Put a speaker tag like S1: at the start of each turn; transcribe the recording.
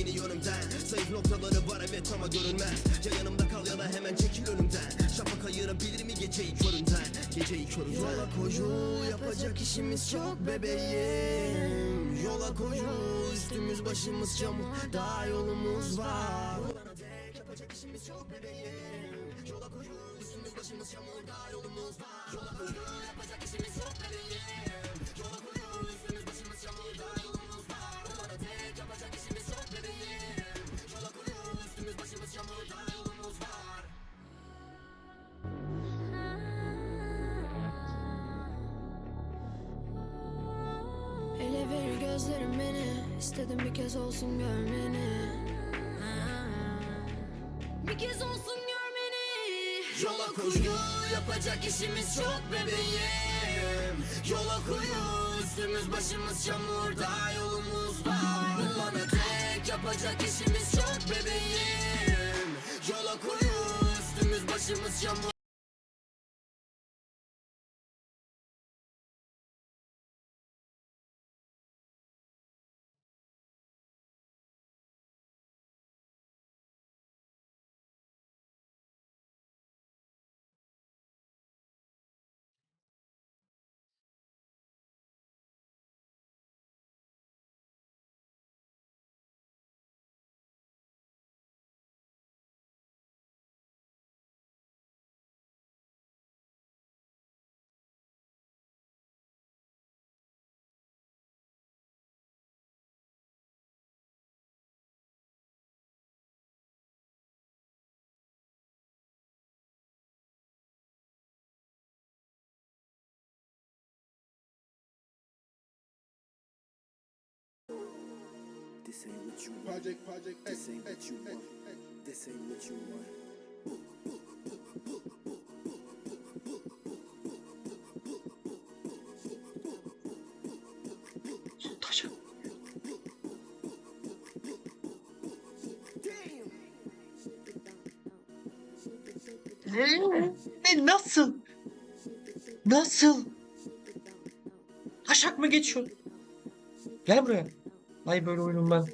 S1: beni yönümden Zayıf noktaları var evet ama görünmez. Ya yanımda kal ya da hemen çekil önümden. Şafak ayırabilir mi geceyi köründen Geceyi köründen Yola koyu yapacak işimiz çok bebeğim. Yola koyu üstümüz başımız çamur Daha yolumuz var. Olana dek yapacak işimiz çok bebeğim. Yola koyu üstümüz başımız çamur Daha yolumuz var. Yola koyu yapacak
S2: İstedim bir kez olsun görmeni. Bir kez olsun görmeni.
S1: Yola koyu yapacak işimiz çok bebeğim. Yola koyu üstümüz başımız çamur daha yolumuz var. Bana tek yapacak işimiz çok bebeğim. Yola koyu üstümüz başımız çamur
S3: This ain't what you want.
S4: Project, project,
S3: This ain't what you want. This ain't what you want.
S5: Ne nasıl? Nasıl? Taşak mı geçiyor? Gel buraya. Ay böyle oyunum ben.